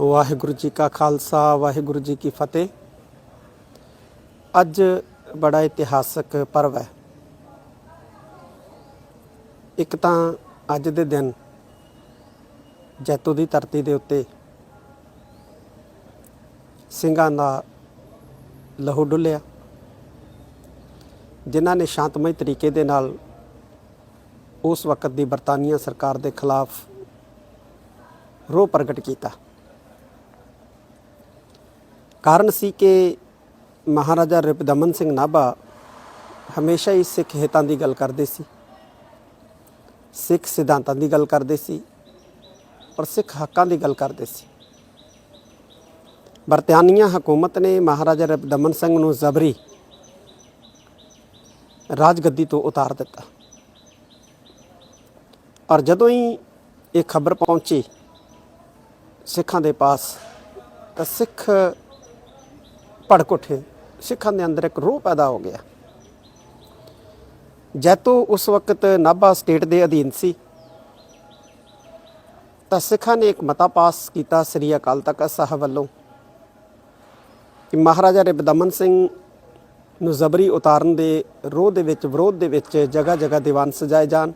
ਵਾਹਿਗੁਰੂ ਜੀ ਕਾ ਖਾਲਸਾ, ਵਾਹਿਗੁਰੂ ਜੀ ਕੀ ਫਤਿਹ। ਅੱਜ ਬੜਾ ਇਤਿਹਾਸਕ ਪਰਵ ਹੈ। ਇੱਕ ਤਾਂ ਅੱਜ ਦੇ ਦਿਨ ਜੈਤੋ ਦੀ ਧਰਤੀ ਦੇ ਉੱਤੇ ਸਿੰਘਾਂ ਦਾ ਲਹੂ ਡੁੱਲਿਆ, ਜਿਨ੍ਹਾਂ ਨੇ ਸ਼ਾਂਤਮਈ ਤਰੀਕੇ ਦੇ ਨਾਲ ਉਸ ਵਕਤ ਦੀ ਬਰਤਾਨੀਆ ਸਰਕਾਰ ਦੇ ਖਿਲਾਫ ਰੋਹ ਪ੍ਰਗਟ ਕੀਤਾ। ਕਾਰਨ ਸੀ ਕਿ ਮਹਾਰਾਜਾ ਰਿਪਦਮਨ ਸਿੰਘ ਨਾਭਾ ਹਮੇਸ਼ਾ ਹੀ ਸਿੱਖ ਹਿੱਤਾਂ ਦੀ ਗੱਲ ਕਰਦੇ ਸੀ, ਸਿੱਖ ਸਿਧਾਂਤਾਂ ਦੀ ਗੱਲ ਕਰਦੇ ਸੀ ਔਰ ਸਿੱਖ ਹੱਕਾਂ ਦੀ ਗੱਲ ਕਰਦੇ ਸੀ। ਬਰਤਾਨੀਆ ਹਕੂਮਤ ਨੇ ਮਹਾਰਾਜਾ ਰਿਪਦਮਨ ਸਿੰਘ ਨੂੰ ਜ਼ਬਰੀ ਰਾਜਗੱਦੀ ਤੋਂ ਉਤਾਰ ਦਿੱਤਾ। ਔਰ ਜਦੋਂ ਹੀ ਇਹ ਖਬਰ ਪਹੁੰਚੀ ਸਿੱਖਾਂ ਦੇ ਪਾਸ ਤਾਂ ਸਿੱਖ ਭੜਕ ਉੱਠੇ ਸਿੱਖਾਂ ਦੇ ਅੰਦਰ ਇੱਕ ਰੋਹ ਪੈਦਾ ਹੋ ਗਿਆ। ਜੈਤੋ ਉਸ ਵਕਤ ਨਾਭਾ ਸਟੇਟ ਦੇ ਅਧੀਨ ਸੀ। ਤਾਂ ਸਿੱਖਾਂ ਨੇ ਇੱਕ ਮਤਾ ਪਾਸ ਕੀਤਾ ਸ੍ਰੀ ਅਕਾਲ ਤਖਤ ਸਾਹਿਬ ਵੱਲੋਂ ਕਿ ਮਹਾਰਾਜਾ ਰਿਪਦਮਨ ਸਿੰਘ ਨੂੰ ਜ਼ਬਰੀ ਉਤਾਰਨ ਦੇ ਰੋਹ ਦੇ ਵਿੱਚ, ਵਿਰੋਧ ਦੇ ਵਿੱਚ ਜਗ੍ਹਾ ਜਗ੍ਹਾ ਦੀਵਾਨ ਸਜਾਏ ਜਾਣ,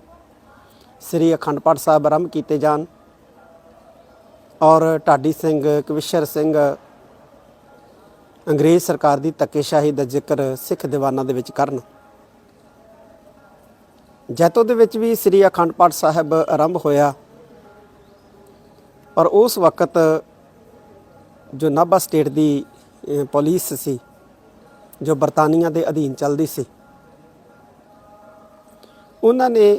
ਸ੍ਰੀ ਅਖੰਡ ਪਾਠ ਸਾਹਿਬ ਆਰੰਭ ਕੀਤੇ ਜਾਣ ਔਰ ਢਾਡੀ ਸਿੰਘ, ਕਵਿਸ਼ਰ ਸਿੰਘ ਅੰਗਰੇਜ਼ ਸਰਕਾਰ ਦੀ ਧੱਕੇਸ਼ਾਹੀ ਦਾ ਜ਼ਿਕਰ ਸਿੱਖ ਦੀਵਾਨਾਂ ਦੇ ਵਿੱਚ ਕਰਨ। ਜੈਤੋ ਦੇ ਵਿੱਚ ਵੀ ਸ੍ਰੀ ਅਖੰਡ ਪਾਠ ਸਾਹਿਬ ਆਰੰਭ ਹੋਇਆ। ਪਰ ਉਸ ਵਕਤ ਜੋ ਨਾਭਾ ਸਟੇਟ ਦੀ ਅਹ, ਪੁਲਿਸ ਸੀ ਜੋ ਬਰਤਾਨੀਆ ਦੇ ਅਧੀਨ ਚੱਲਦੀ ਸੀ ਉਹਨਾਂ ਨੇ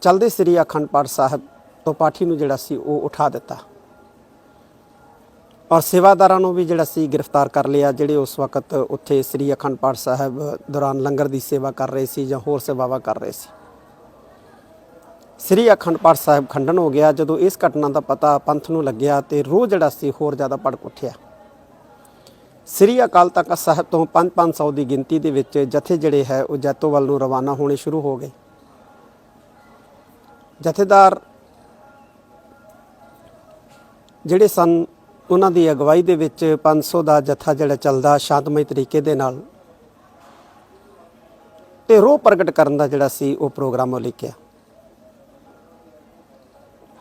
ਚਲਦੇ ਸ੍ਰੀ ਅਖੰਡ ਪਾਠ ਸਾਹਿਬ ਤੋਂ ਪਾਠੀ ਨੂੰ ਜਿਹੜਾ ਸੀ ਉਹ ਉਠਾ ਦਿੱਤਾ। ਔਰ ਸੇਵਾਦਾਰਾਂ ਨੂੰ ਵੀ ਜਿਹੜਾ ਸੀ ਗ੍ਰਿਫਤਾਰ ਕਰ ਲਿਆ, ਜਿਹੜੇ ਉਸ ਵਕਤ ਉੱਥੇ ਸ੍ਰੀ ਅਖੰਡ ਪਾਠ ਸਾਹਿਬ ਦੌਰਾਨ ਲੰਗਰ ਦੀ ਸੇਵਾ ਕਰ ਰਹੇ ਸੀ ਜਾਂ ਹੋਰ ਸੇਵਾਵਾਂ ਕਰ ਰਹੇ ਸੀ। ਸ੍ਰੀ ਅਖੰਡ ਪਾਠ ਸਾਹਿਬ ਖੰਡਨ ਹੋ ਗਿਆ, ਜਦੋਂ ਇਸ ਘਟਨਾ ਦਾ ਪਤਾ ਪੰਥ ਨੂੰ ਲੱਗਿਆ ਤੇ ਰੋਹ ਜਿਹੜਾ ਸੀ ਹੋਰ ਜ਼ਿਆਦਾ ਭੜਕ ਉੱਠਿਆ। ਸ੍ਰੀ ਅਕਾਲ ਤਖਤ ਸਾਹਿਬ ਤੋਂ 5-500 ਦੀ ਗਿਣਤੀ ਦੇ ਵਿੱਚ ਜਥੇ ਜਿਹੜੇ ਹੈ, ਉਹ ਜੈਤੋ ਵੱਲ ਨੂੰ ਰਵਾਨਾ ਹੋਣੇ ਸ਼ੁਰੂ ਹੋ ਗਏ। ਜਥੇਦਾਰ ਜਿਹੜੇ ਸਨ ਉਹਨਾਂ ਦੀ ਅਗਵਾਈ ਦੇ ਵਿੱਚ 500 ਦਾ ਜਥਾ ਜਿਹੜਾ ਚੱਲਦਾ ਸ਼ਾਂਤਮਈ ਤਰੀਕੇ ਦੇ ਨਾਲ। ਤੇ ਰੋਹ ਪ੍ਰਗਟ ਕਰਨ ਦਾ ਜਿਹੜਾ ਸੀ ਉਹ ਪ੍ਰੋਗਰਾਮ ਉਹ ਲਿਖਿਆ।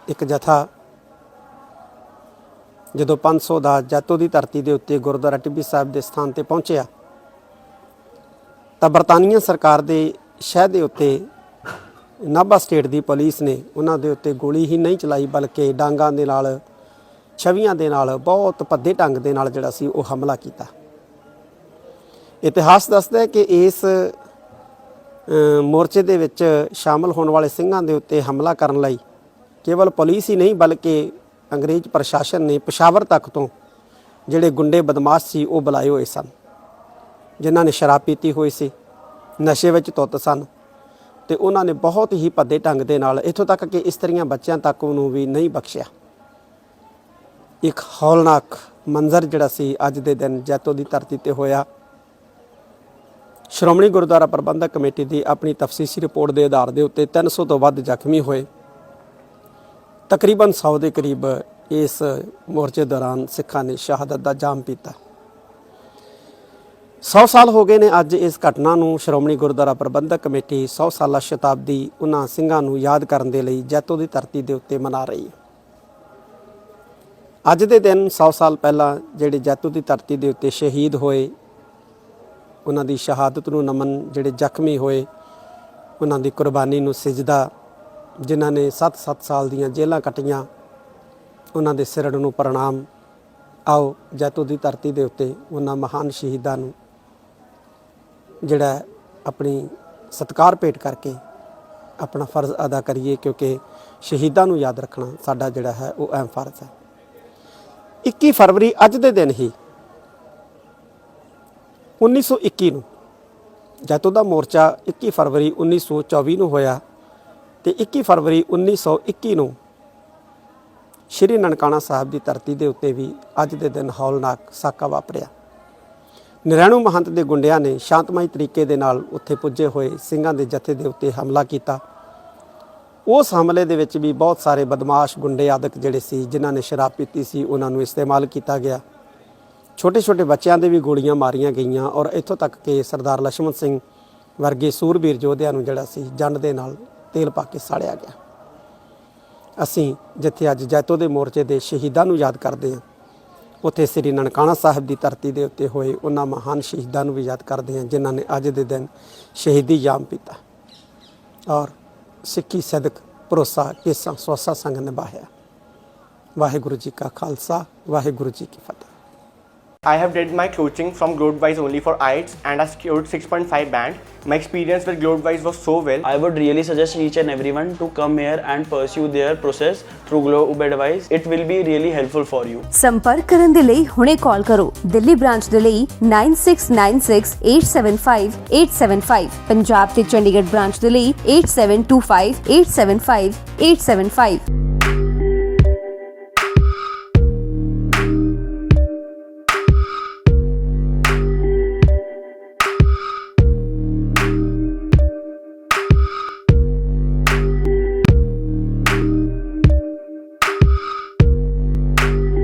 ਇੱਕ ਜਥਾ ਜਦੋਂ 500 ਦਾ ਜੈਤੋ ਦੀ ਧਰਤੀ ਦੇ ਉੱਤੇ ਗੁਰਦੁਆਰਾ ਟਿੱਬੀ ਸਾਹਿਬ ਦੇ ਸਥਾਨ ਤੇ ਪਹੁੰਚਿਆ, ਤਾਂ ਬਰਤਾਨੀਆ ਸਰਕਾਰ ਦੇ ਸ਼ਹਿ ਦੇ ਉੱਤੇ ਨਾਭਾ ਸਟੇਟ ਦੀ ਪੁਲਿਸ ਨੇ ਉਹਨਾਂ ਦੇ ਉੱਤੇ ਗੋਲੀ ਹੀ ਨਹੀਂ ਚਲਾਈ, ਬਲਕਿ ਡਾਂਗਾਂ ਦੇ ਨਾਲ ਛਵੀਆਂ ਦੇ ਨਾਲ, ਬਹੁਤ ਭੱਦੇ ਢੰਗ ਦੇ ਨਾਲ ਜਿਹੜਾ ਸੀ ਉਹ ਹਮਲਾ ਕੀਤਾ। ਇਤਿਹਾਸ ਦੱਸਦਾ ਹੈ ਕਿ ਇਸ ਮੋਰਚੇ ਦੇ ਵਿੱਚ ਸ਼ਾਮਲ ਹੋਣ ਵਾਲੇ ਸਿੰਘਾਂ ਦੇ ਉੱਤੇ ਹਮਲਾ ਕਰਨ ਲਈ ਕੇਵਲ ਪੁਲਿਸ ਹੀ ਨਹੀਂ, ਬਲਕਿ ਅੰਗਰੇਜ਼ ਪ੍ਰਸ਼ਾਸਨ ਨੇ ਪਸ਼ਾਵਰ ਤੱਕ ਤੋਂ ਜਿਹੜੇ ਗੁੰਡੇ ਬਦਮਾਸ਼ ਸੀ ਉਹ ਬੁਲਾਏ ਹੋਏ ਸਨ, ਜਿਨ੍ਹਾਂ ਨੇ ਸ਼ਰਾਬ ਪੀਤੀ ਹੋਈ ਸੀ, ਨਸ਼ੇ ਵਿੱਚ ਤੁੱਤ ਸਨ ਤੇ ਉਹਨਾਂ ਨੇ ਬਹੁਤ ਹੀ ਭੱਦੇ ਢੰਗ ਦੇ ਨਾਲ ਇੱਥੋਂ ਤੱਕ ਕਿ ਇਸਤਰੀਆਂ ਬੱਚਿਆਂ ਤੱਕ ਉਹਨੂੰ ਵੀ ਨਹੀਂ ਬਖਸ਼ਿਆ। ਇੱਕ ਹੌਲਨਾਕ ਮੰਜ਼ਰ ਜਿਹੜਾ ਸੀ ਅੱਜ ਦੇ ਦਿਨ ਜੈਤੋ ਦੀ ਧਰਤੀ ਤੇ ਹੋਇਆ। ਸ਼੍ਰੋਮਣੀ ਗੁਰਦੁਆਰਾ ਪ੍ਰਬੰਧਕ ਕਮੇਟੀ ਦੀ ਆਪਣੀ ਤਫਸੀਸ਼ੀ ਰਿਪੋਰਟ ਦੇ ਆਧਾਰ ਦੇ ਉੱਤੇ 300 ਤੋਂ ਵੱਧ ਜ਼ਖਮੀ ਹੋਏ। ਤਕਰੀਬਨ 100 ਦੇ ਕਰੀਬ ਇਸ ਮੋਰਚੇ ਦੌਰਾਨ ਸਿੱਖਾਂ ਨੇ ਸ਼ਹਾਦਤ ਦਾ ਜਾਮ ਪੀਤਾ। 100 ਸਾਲ ਹੋ ਗਏ ਨੇ ਅੱਜ ਇਸ ਘਟਨਾ ਨੂੰ ਸ਼੍ਰੋਮਣੀ ਗੁਰਦੁਆਰਾ ਪ੍ਰਬੰਧਕ ਕਮੇਟੀ 100 ਸਾਲਾ ਸ਼ਤਾਬਦੀ ਉਹਨਾਂ ਸਿੰਘਾਂ ਨੂੰ ਯਾਦ ਕਰਨ ਦੇ ਲਈ ਜੈਤੋ ਦੀ ਧਰਤੀ ਦੇ ਉੱਤੇ ਮਨਾ ਰਹੀ ਹੈ। ਅੱਜ ਦੇ ਦਿਨ 100 ਸਾਲ ਪਹਿਲਾਂ ਜਿਹੜੇ ਜੈਤੂ ਦੀ ਧਰਤੀ ਦੇ ਉੱਤੇ ਸ਼ਹੀਦ ਹੋਏ, ਉਹਨਾਂ ਦੀ ਸ਼ਹਾਦਤ ਨੂੰ ਨਮਨ ਜਿਹੜੇ ਜ਼ਖਮੀ ਹੋਏ, ਉਹਨਾਂ ਦੀ ਕੁਰਬਾਨੀ ਨੂੰ ਸਜਦਾ, ਜਿਨ੍ਹਾਂ ਨੇ 7-7 ਸਾਲ ਦੀਆਂ ਜੇਲ੍ਹਾਂ ਕੱਟੀਆਂ, ਉਹਨਾਂ ਦੇ ਸਿਰੜ ਨੂੰ ਪ੍ਰਣਾਮ। ਆਓ ਜੈਤੂ ਦੀ ਧਰਤੀ ਦੇ ਉੱਤੇ ਉਹਨਾਂ ਮਹਾਨ ਸ਼ਹੀਦਾਂ ਨੂੰ ਜਿਹੜਾ ਆਪਣੀ ਸਤਿਕਾਰ ਭੇਟ ਕਰਕੇ ਆਪਣਾ ਫਰਜ਼ ਅਦਾ ਕਰੀਏ, ਕਿਉਂਕਿ ਸ਼ਹੀਦਾਂ ਨੂੰ ਯਾਦ ਰੱਖਣਾ ਸਾਡਾ ਜਿਹੜਾ ਹੈ ਉਹ ਅਹਿਮ ਫਰਜ਼ ਹੈ। 21 ਫਰਵਰੀ ਅੱਜ ਦੇ ਦਿਨ ਹੀ 1921 ਨੂੰ, ਜੈਤੋ ਦਾ ਮੋਰਚਾ 21 ਫਰਵਰੀ 1924 ਨੂੰ ਹੋਇਆ ਤੇ 21 ਫਰਵਰੀ 1921 ਨੂੰ ਸ਼੍ਰੀ ਨਨਕਾਣਾ ਸਾਹਿਬ ਦੀ ਧਰਤੀ ਦੇ ਉੱਤੇ ਵੀ ਅੱਜ ਦੇ ਦਿਨ ਹੌਲਨਾਕ ਸਾਕਾ ਵਾਪਰਿਆ। ਨਰੈਣੂ ਮਹੰਤ ਦੇ ਗੁੰਡਿਆਂ ਨੇ ਸ਼ਾਂਤਮਈ ਤਰੀਕੇ ਦੇ ਨਾਲ ਉੱਥੇ ਪੁੱਜੇ ਹੋਏ ਸਿੰਘਾਂ ਦੇ ਜਥੇ ਦੇ ਉੱਤੇ ਹਮਲਾ ਕੀਤਾ। ਉਸ ਹਮਲੇ ਦੇ ਵਿੱਚ ਵੀ ਬਹੁਤ ਸਾਰੇ ਬਦਮਾਸ਼ ਗੁੰਡੇ ਆਦਕ ਜਿਹੜੇ ਸੀ, ਜਿਨ੍ਹਾਂ ਨੇ ਸ਼ਰਾਬ ਪੀਤੀ ਸੀ, ਉਹਨਾਂ ਨੂੰ ਇਸਤੇਮਾਲ ਕੀਤਾ ਗਿਆ। ਛੋਟੇ-ਛੋਟੇ ਬੱਚਿਆਂ ਦੇ ਵੀ ਗੋਲੀਆਂ ਮਾਰੀਆਂ ਗਈਆਂ ਔਰ ਇੱਥੋਂ ਤੱਕ ਕਿ ਸਰਦਾਰ ਲక్ష్మణ ਸਿੰਘ ਵਰਗੇ ਸੂਰਬੀਰ ਯੋਧਿਆਂ ਨੂੰ ਜਿਹੜਾ ਸੀ, ਜੰਡ ਦੇ ਨਾਲ ਤੇਲ ਪਾ ਕੇ ਸਾੜਿਆ ਗਿਆ। ਅਸੀਂ ਜਿੱਥੇ ਅੱਜ ਜੈਤੋ ਦੇ ਮੋਰਚੇ ਦੇ ਸ਼ਹੀਦਾਂ ਨੂੰ ਯਾਦ ਕਰਦੇ ਹਾਂ, ਉੱਥੇ ਸ੍ਰੀ ਨਨਕਾਣਾ ਸਾਹਿਬ ਦੀ ਧਰਤੀ ਦੇ ਉੱਤੇ ਹੋਏ ਉਹਨਾਂ ਮਹਾਨ ਸ਼ਹੀਦਾਂ ਨੂੰ ਵੀ ਯਾਦ ਕਰਦੇ ਹਾਂ, ਜਿਨ੍ਹਾਂ ਨੇ ਅੱਜ ਦੇ ਦਿਨ ਸ਼ਹੀਦੀ ਜਾਮ ਪੀਤਾ। ਔਰ ਸਿੱਖੀ ਸਦਕ ਭਰੋਸਾ ਕੇਸਾਂ ਸੋਸਾ ਸੰਗ ਨਿਭਾਇਆ ਵਾਹਿਗੁਰੂ ਜੀ ਕਾ ਖਾਲਸਾ, ਵਾਹਿਗੁਰੂ ਜੀ ਕੀ ਫਤਿਹ। I have did my coaching from Globewise only for IELTS and I scored 6.5 band. My experience with Globewise was so well. I would really suggest each and everyone to come here and pursue their process through Globe Advice. It will be really helpful for you. ਸੰਪਰਕ ਕਰਨ ਦੇ ਲਈ ਹੁਣੇ ਕਾਲ ਕਰੋ Delhi branch ਦੇ ਲਈ 9696875875 ਪੰਜਾਬ ਤੇ Chandigarh branch ਦੇ ਲਈ 8725875875